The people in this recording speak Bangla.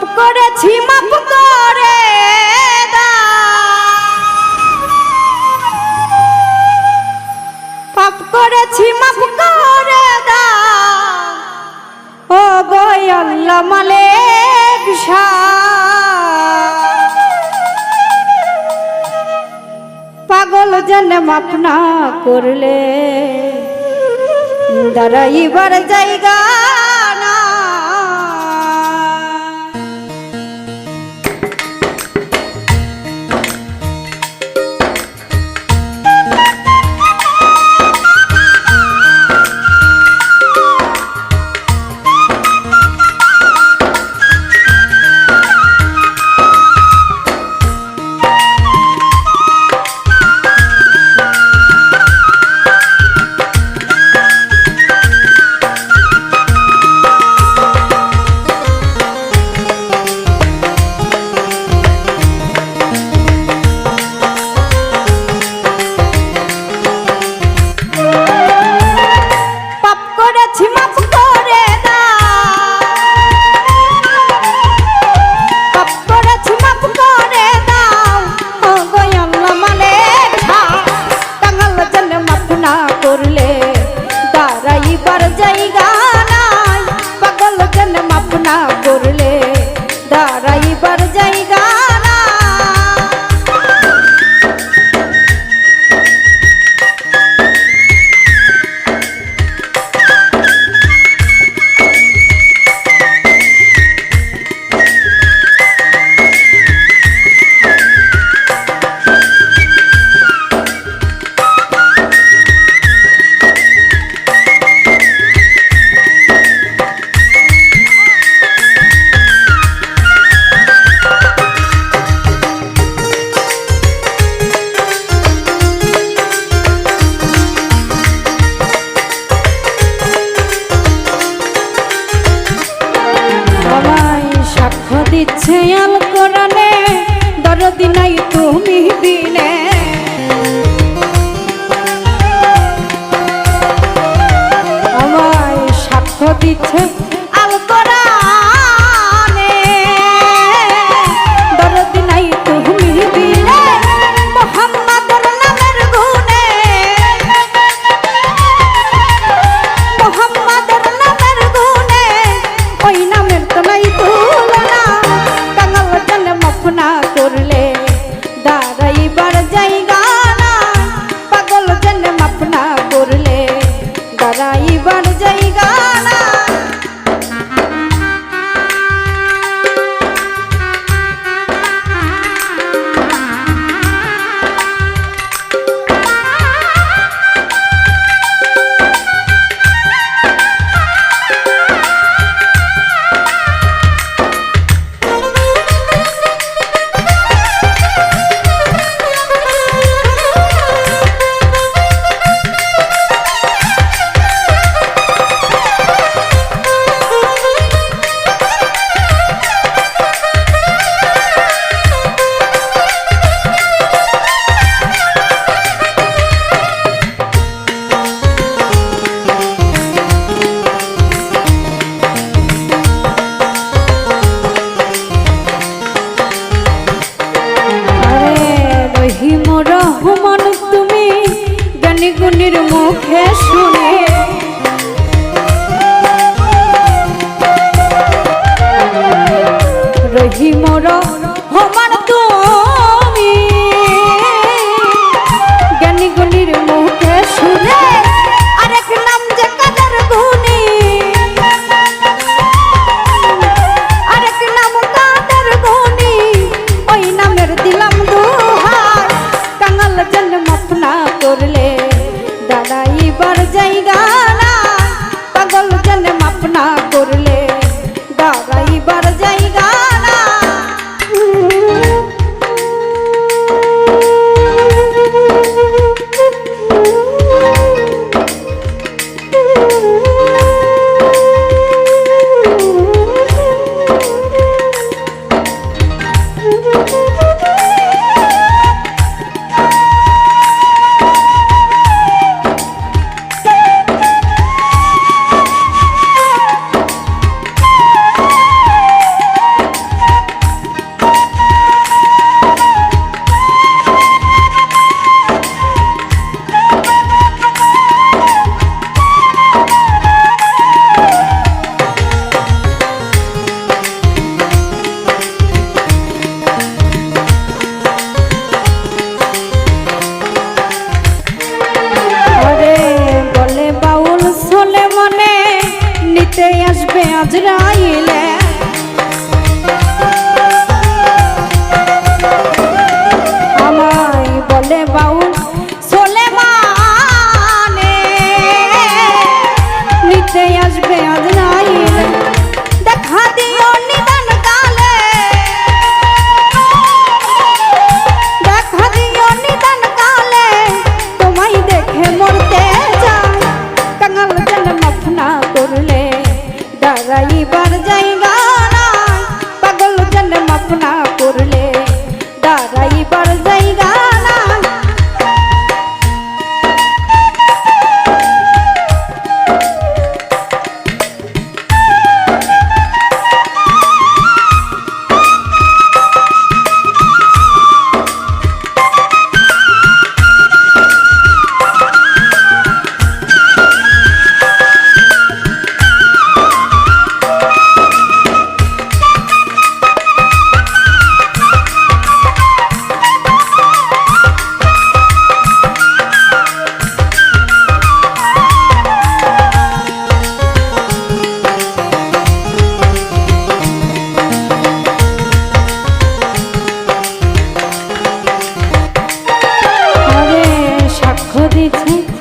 পাপ করেছি মাপ করে করেছি মাপ করে ও গয়াল্লা মালেক পাগল যেন মাপ না করলে, দাঁড়াইবার জায়গা তাই বার পরানে দরদি নাই তুমি বিনে আমায় সাক্ষ্য দিচ্ছে না করলে আমায় বলে বাউল সাক্ষ্য